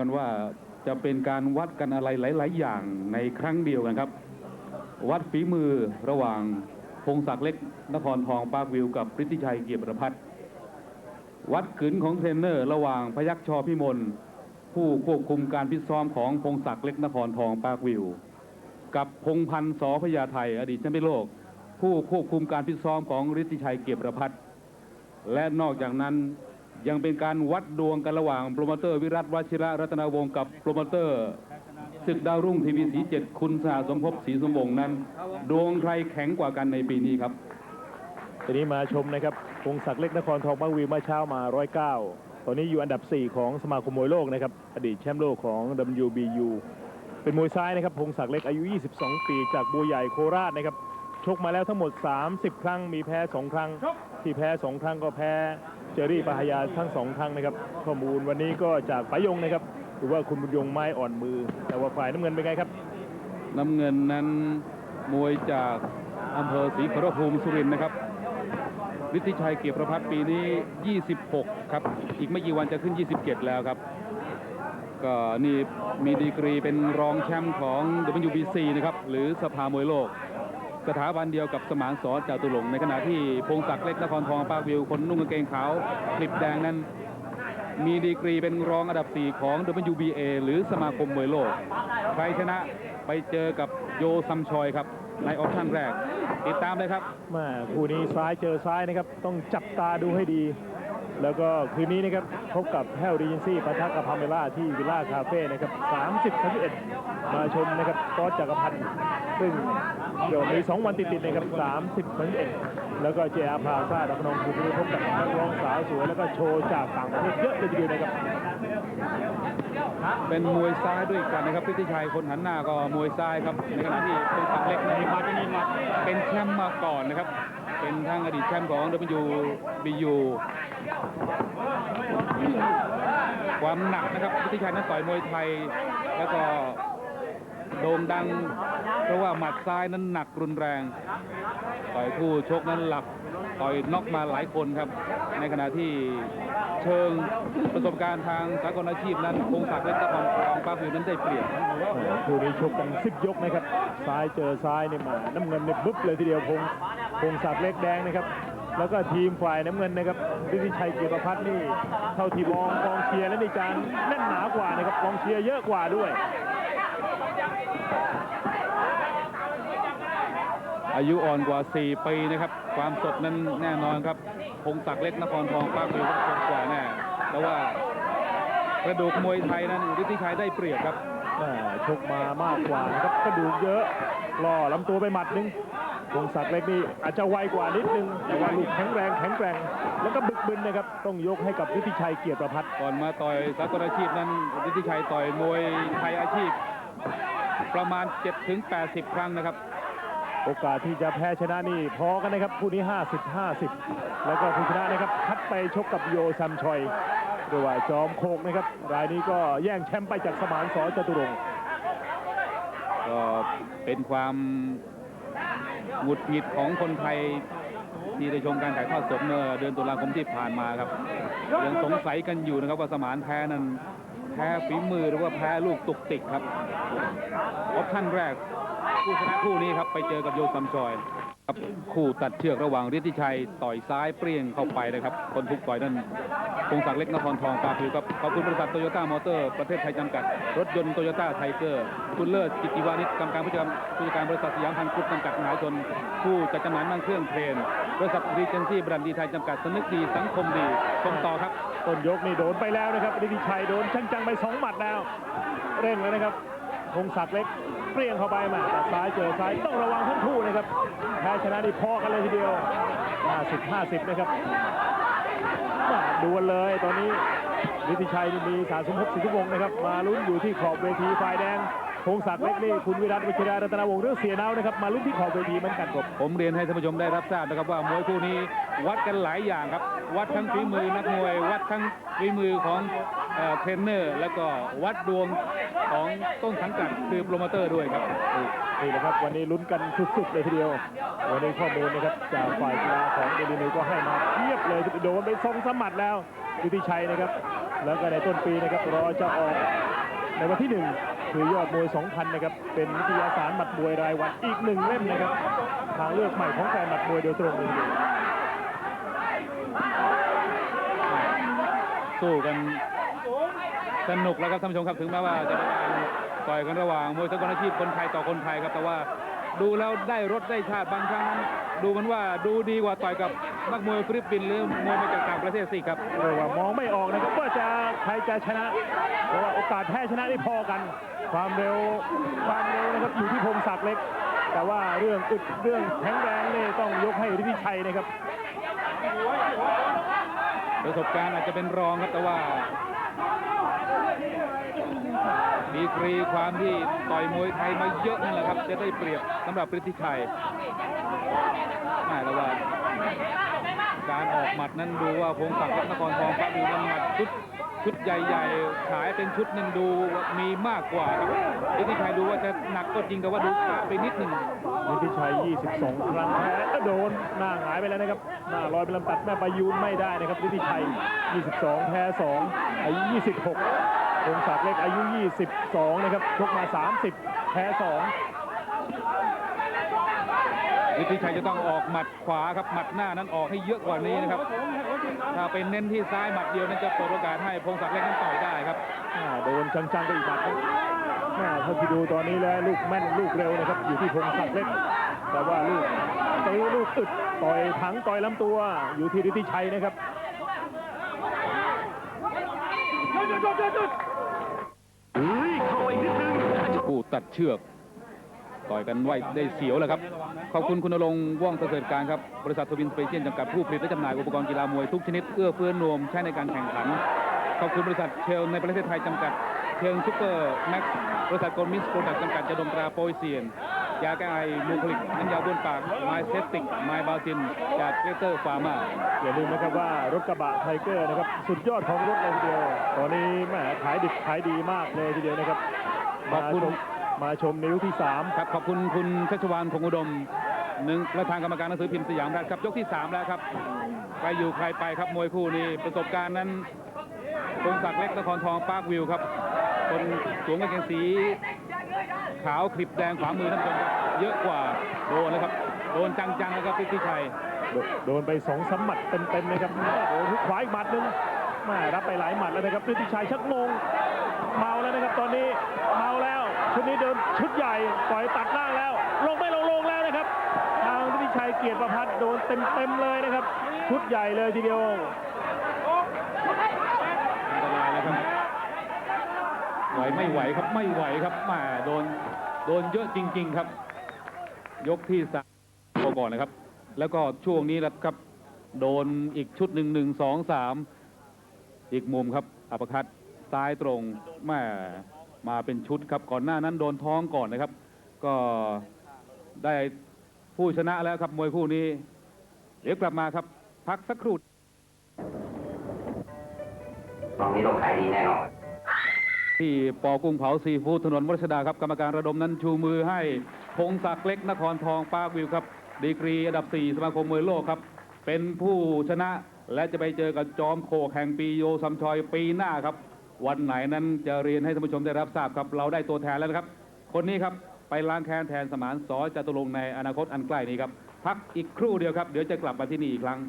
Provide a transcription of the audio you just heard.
กันว่าจะเป็นการวัดกันอะไรหลาย ๆ อย่างในครั้งเดียวกันครับ วัดฝีมือระหว่างพงศักดิ์เล็กนครทองปากวิว กับฤทธิชัยเกียรติประพัฒน์วัดขืนของเทรนเนอร์ ระหว่างพยัคฆ์ชอพิมลผู้ควบคุมการพิซ้อมของพงศักดิ์เล็กนครทองปากวิว กับพงพันธ์สอพญาไทยอดีตแชมป์โลก ผู้ควบคุมการพิซ้อมของฤทธิชัยเกียรติประพัฒน์และนอกจากนั้น ยังเป็นการวัดดวงกันระหว่างโปรโมเตอร์วิรัตวชิระรัตนวงศ์กับโปรโมเตอร์ศึกดาวรุ่งทีวีสีเจ็ดคุณสหสมภพศรีสมวงศ์นั้น ดวงใครแข็งกว่ากันในปีนี้ครับทีนี้มาชมนะครับพงศักดิ์เล็กนครทองบางวีเมื่อเช้ามา 109 ตอนนี้อยู่อันดับ 4 ของสมาคมมวยโลกนะครับ อดีตแชมป์โลกของ WBU เป็นมวยซ้ายนะครับพงศักดิ์เล็กอายุ 22 ปี จากบัวใหญ่โคราชนะครับ ชกมาแล้วทั้งหมด 30 ครั้ง มีแพ้ 2 ครั้ง ที่แพ้ 2 ครั้งก็แพ้ จอรี่ปาหยาทั้ง2ครั้งนะครับ ข้อมูลวันนี้ก็จากปายงนะครับหรือว่าคุณบุญยงไม้อ่อนมือ แต่ว่าฝ่ายน้ำเงินเป็นไงครับ น้ำเงินนั้นมวยจากอำเภอศรีขรภูมิสุรินทร์นะครับฤทธิชัยเกียรติประพัฒน์ปีนี้ 26 ครับ อีกไม่กี่วันจะขึ้น 27 แล้วครับ ก็นี่มีดีกรีเป็นรองแชมป์ของ WBC นะครับ หรือสภามวยโลก สถาบันเดียวกับสมานสอนจาตุหลงในขณะที่พงศักดิ์เล็กนครทองปากวิว คนนุ่งกางเกงขาวคลิปแดงนั้น มีดีกรีเป็นรองอันดับ 4 ของ WBA หรือสมาคมมวยโลก ใครชนะไปเจอกับโยซัมชอยครับ ในออปชั่นแรก ติดตามเลยครับมาคู่นี้ซ้ายเจอซ้ายนะครับ ต้องจับตาดูให้ดี แล้วก็คืนนี้นะครับพบกับแฮลรีเจนซี่ปะทะกับพาเมล่าที่วิลล่าคาเฟ่นะครับ30 31 มาชมนะครับกอสจักรพันธ์ซึ่งเดี๋ยวมี2วันติดๆนะครับ30 31 แล้วก็เจอาพาซาดับนองคุณพบกับนักร้องสาวสวยแล้วก็โชว์จากต่างประเทศเยอะเลยทีเดียวนะครับ เป็นมวยซ้ายด้วยกันนะครับพิธิชัยคนหันหน้าก็มวยซ้ายครับในขณะที่พงศักดิ์เล็กในมาเป็นมาเป็นแชมป์มาก่อนนะครับ เป็นทั้งอดีตแชมป์ของ WBU ความหนักนะครับพิธิชัยนั้นต่อยมวยไทย แล้วก็โด่งดัง เพราะว่าหมัดซ้ายนั้นหนักรุนแรง ต่อยคู่ชกนั้นหลับ ต่อยน็อกมาหลายคนครับ ในขณะที่เชิงประสบการณ์ทางสากลอาชีพนั้นคงศักดิ์เล็กตะพองของป้าฟิวนั้นได้เปรียบคู่นี้ชกกันสิบยกนะครับ ซ้ายเจอซ้ายนี่มา น้ำเงินเนี่ยบึ๊บเลยทีเดียวพงพงศักดิ์เล็กแดงนะครับ แล้วก็ทีมฝ่ายน้ำเงินนะครับฤทธิชัยเกียรติพัฒน์นี่เท่าที่มองกองเชียร์และมีการแน่นหนากว่านะครับกองเชียร์เยอะกว่าด้วย อายุอ่อนกว่า 4 ปีนะครับ ความสดนั้นแน่นอนครับพงศักดิ์เล็กนครทองป้าฟิวก็สดกว่าแน่แต่ว่ากระดูกมวยไทยนั้นฤทธิชัยได้เปรียบครับชกมามากกว่านะครับกระดูกเยอะล่อลำตัวไปหมัดนึงพงศักดิ์เล็กนี่อาจจะไวกว่านิดนึงแต่ว่าลูกแข็งแรงแข็งแกร่งแล้วก็บึกบึนนะครับ ต้องยกให้กับฤทธิชัยเกียรติประพัฒน์ก่อนมาต่อยสากลอาชีพนั้นฤทธิชัยต่อยมวยไทยอาชีพ ประมาณ 7-80 ครั้งนะครับ โอกาสที่จะแพ้ชนะนี่พอกันนะครับคู่นี้ 50 50 แล้วก็ผู้ชนะนะครับคัดไปชกกับโยซัมชอยหรือว่าจอมโคกนะครับ รายนี้ก็แย่งแชมป์ไปจากสมานสอจตุรงก็เป็นความหงุดหงิดของคนไทยที่ได้ชมการถ่ายทอดสดเมื่อเดือนตุลาคมที่ผ่านมาครับยังสงสัยกันอยู่นะครับว่าสมานแพ้นั้นแพ้ฝีมือหรือว่าแพ้ลูกตุกติกครับออปชั่นแรก ผู้ชนะคู่นี้ครับไปเจอกับโยซัมชอยครับคู่ตัดเชือกระหว่างฤทธิชัยต่อยซ้ายเปรี้ยงเข้าไปนะครับ คนทุกต่อยนั้นพงศักดิ์เล็กนครทองปาผิวครับขอบคุณบริษัทโตโยต้ามอเตอร์ประเทศไทยจำกัด รถยนต์โตโยต้าไทเกอร์คุณเลิศกิติวานิชกรรมการผู้จัดการผู้จัดการบริษัทสยามพันธุ์กรุ๊ปจำกัดมหาชนผู้จัดจำหน่ายน้ำมันเครื่องเทรนบริษัทรีเจนซี่บรันดีไทยจำกัดสนึกดีสังคมดีชมต่อครับต้นยกนี่โดนไปแล้วนะครับฤทธิชัยโดนช่างจังไปสองหมัดแล้วเร่งแล้วนะครับ พงศักดิ์เล็กเปรี้ยงเข้าไปมาแต่ซ้ายเจอซ้ายต้องระวังทั้งคู่นะครับแพ้ชนะนี่พอกันเลยทีเดียว 50 50 นะครับดวลเลยตอนนี้ฤทธิชัยมีสาสมภพสิทธิวงศ์นะครับ มาลุ้นอยู่ที่ขอบเวทีฝ่ายแดง พงศักดิ์เล็กนี่คุณวิรัตวิชรารัตนวงศ์หรือเสียนาวนะครับมาลุ้นที่ขอบเวทีเหมือนกันครับผมเรียนให้ท่านผู้ชมได้รับทราบนะครับว่ามวยคู่นี้วัดกันหลายอย่างครับ วัดทั้งฝีมือนักมวย วัดทั้งฝีมือของเอ่อเทรนเนอร์ แล้วก็วัดดวงของต้นสังกัดคือโปรโมเตอร์ด้วยครับนี่นะครับวันนี้ลุ้นกันสุดๆเลยทีเดียววันนี้ข้อมูลนะครับจากฝ่ายกีฬาของเดลินิวก็ให้มาเทียบเลยโดนไปสองสามหมัดแล้วยุทธิชัยนะครับ แล้วก็ในต้นปีนะครับรอจะออกในวันที่หนึ่ง คือยอดมวย 2,000 นะครับ เป็นนิตยาสารหมัดมวยรายวันอีกหนึ่งเล่มนะครับ ทางเลือกใหม่ของแฟนหมัดมวยโดยตรงเลยสู้กันสนุกแล้วครับท่านผู้ชมครับถึงแม้ว่าจะเป็นการต่อยกันระหว่างมวยสากลอาชีพคนไทยต่อคนไทยครับแต่ว่า ดูแล้วได้รสได้ชาติบางครั้งนั้นดูเหมันว่าดูดีกว่าต่อยกับนักมวยฟิลิปปินส์หรือมวยมาจากต่างประเทศสิครับเรียกว่ามองไม่ออกนะครับว่าจะใครจะชนะเพราะว่าโอกาสแพ้ชนะนี่พอกัน ความเร็วความเร็วนะครับอยู่ที่พงศักดิ์เล็ก แต่ว่าเรื่องอึดเรื่องแข็งแรงนี่ต้องยกให้ฤทธิชัยนะครับประสบการณ์อาจจะเป็นรองครับแต่ว่า ดีกรีความที่ต่อยมวยไทยมาเยอะนั่นแหละครับ จะได้เปรียบสำหรับฤทธิชัยน่าแล้วว่าการออกหมัดนั้นดูว่าพงศักดิ์นครทองครับดูนั้นหมัดชุดชุดใหญ่ๆ ขายเป็นชุดนั้นดูมีมากกว่าครับฤทธิชัยดูว่าจะหนักก็จริงแต่ว่าดูช้าไปนิดหนึ่งฤทธิชัย 22 ครั้งแพ้โดนหน้าหายไปแล้วนะครับหน้าลอยไปลำตัดแม่ประยูนไม่ได้นะครับฤทธิชัย 22 แพ้2อายุ26 พงศักดิ์เล็กอายุ 22 นะครับชกมา 30 แพ้ 2ฤทธิชัยจะต้องออกหมัดขวาครับหมัดหน้านั้นออกให้เยอะกว่านี้นะครับ ถ้าเป็นเน้นที่ซ้ายหมัดเดียวนั้นจะเปิดโอกาสให้พงศักดิ์เล็กนั้นต่อยได้ครับอ่าโดนจังๆไปอีกหมัดครับแม่เท่าที่ดูตอนนี้แล้วลูกแม่นลูกเร็วนะครับ อยู่ที่พงศักดิ์เล็กแต่ว่าลูกตีลูกอึดต่อยถังต่อยลำตัวอยู่ที่ฤทธิชัยนะครับ ผู้ตัดเชือก ต่อยกันไว้ได้เสียวแล้วครับ ขอบคุณคุณรงค์ว่องประเสริฐการครับ บริษัททวินสเปเชียลจำกัดผู้ผลิตและจำหน่ายอุปกรณ์กีฬามวยทุกชนิด เอื้อเฟื้อนวมใช้ในการแข่งขัน ขอบคุณบริษัทเชลในประเทศไทยจำกัดเชิงซุปเปอร์แม็กซ์บริษัทโกลมิสโปรดักต์จำกัดจะดมตราโปรยเซียน ยาแก้ไอมูคลิกน้ำยาบ้วนปากไมเซสติกไมบาซินจากเกเตอร์ฟาร์มาอย่าลืมนะครับว่ารถกระบะไทเกอร์นะครับสุดยอดของรถเลยทีเดียวตอนนี้แหมขายดิบขายดีมากเลยทีเดียวนะครับขอบคุณมาชมมาชมนิ้วที่สามครับขอบคุณคุณชัชวานคงอุดมหนึ่งประธานกรรมการหนังสือพิมพ์สยามรัฐครับยกที่ 3 แล้วครับใครอยู่ใครไปครับมวยคู่นี้ประสบการณ์นั้นพงศักดิ์เล็กนครทองปาร์ควิวครับ คนสวมกางเกงสี ขาวคลิปแดงขวามือท่านผู้ชมครับเยอะกว่าโดนนะครับ โดนจังๆนะครับพิธิชัยโดนไปสองสามหมัดเต็มๆนะครับโอ้โหทุกขวาอีกหมัดหนึงม่รับไปหลายหมัดแล้วนะครับฤทธิชัยชักงงเมาแล้วนะครับตอนนี้เมาแล้วชุดนี้เดินชุดใหญ่ต่อยตัดล่างแล้ว ลงไม่ลงลงแล้วนะครับ ทางฤทธิชัยเกียรติประพัฒน์โดนเต็มๆเลยนะครับ ชุดใหญ่เลยทีเดียว อันตรายแล้วครับ ไหวไม่ไหวครับไม่ไหวครับแมาโดนโดนเยอะจริง ๆครับ ยกที่สามก่อนนะครับ แล้วก็ช่วงนี้แหละครับโดนอีกชุดหนึ่งหนึ่งสองสามอีกมุมครับอัปคัดซ้ายตรงแม่มาเป็นชุดครับก่อนหน้านั้นโดนท้องก่อนนะครับ ก็ได้ผู้ชนะแล้วครับมวยคู่นี้ เดี๋ยวกลับมาครับ พักสักครู่ตรงนี้ต้องขายดีแน่นอน ที่ปอกุ้งเผาซีฟู้ดถนนวัชดาครับ กรรมการระดมนั้นชูมือให้พงศักดิ์เล็กนครทองปาวิวครับ ดีกรีอันดับ 4 สมาคมมวยโลกครับ เป็นผู้ชนะและจะไปเจอกับจอมโคกแห่งปีโยซัมชอยปีหน้าครับ วันไหนนั้นจะเรียนให้ท่านผู้ชมได้รับทราบครับ เราได้ตัวแทนแล้วนะครับ คนนี้ครับไปล้างแค้นแทนสมานสอจตุรงในอนาคตอันใกล้นี้ครับพักอีกครู่เดียวครับ เดี๋ยวจะกลับมาที่นี่อีกครั้ง